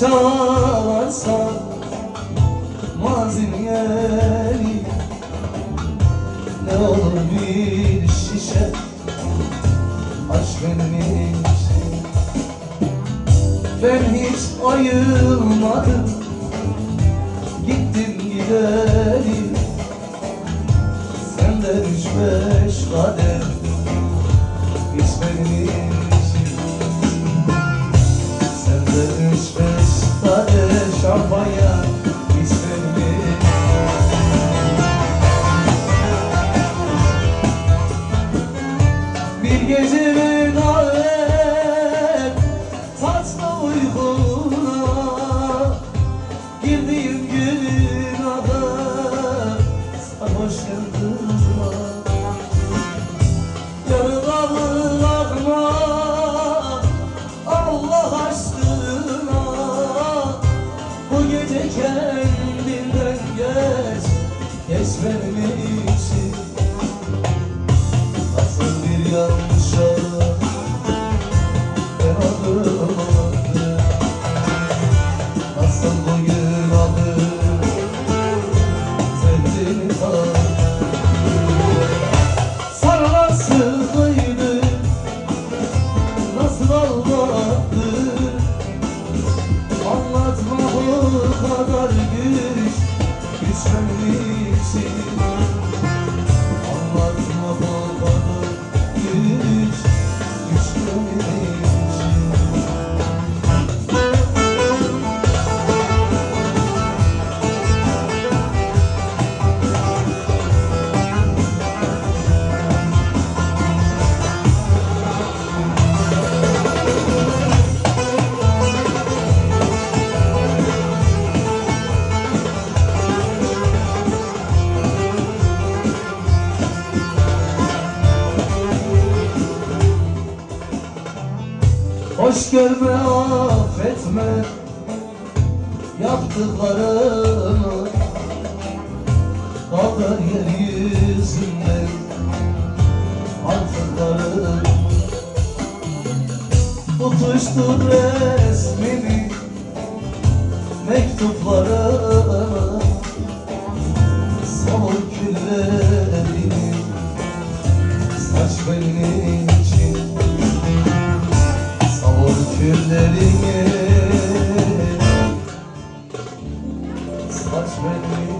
çalarsa mazim gelir Ne olur bir şişe aşk benim için. Ben hiç ayılmadım Gittim gidelim Senden üç beş kadeh Benim için Bir gece münavet Tatlı uykuna Girdiğim gün adı Sarhoş Benim için Nasıl bir yanlışa Hoş görme affetme Yaptıklarımı. Kaldır yeryüzünde Artıklarım Tutuştur resmini Mektuplarımı. Savur küllerini Saç benim küllerini Saç benim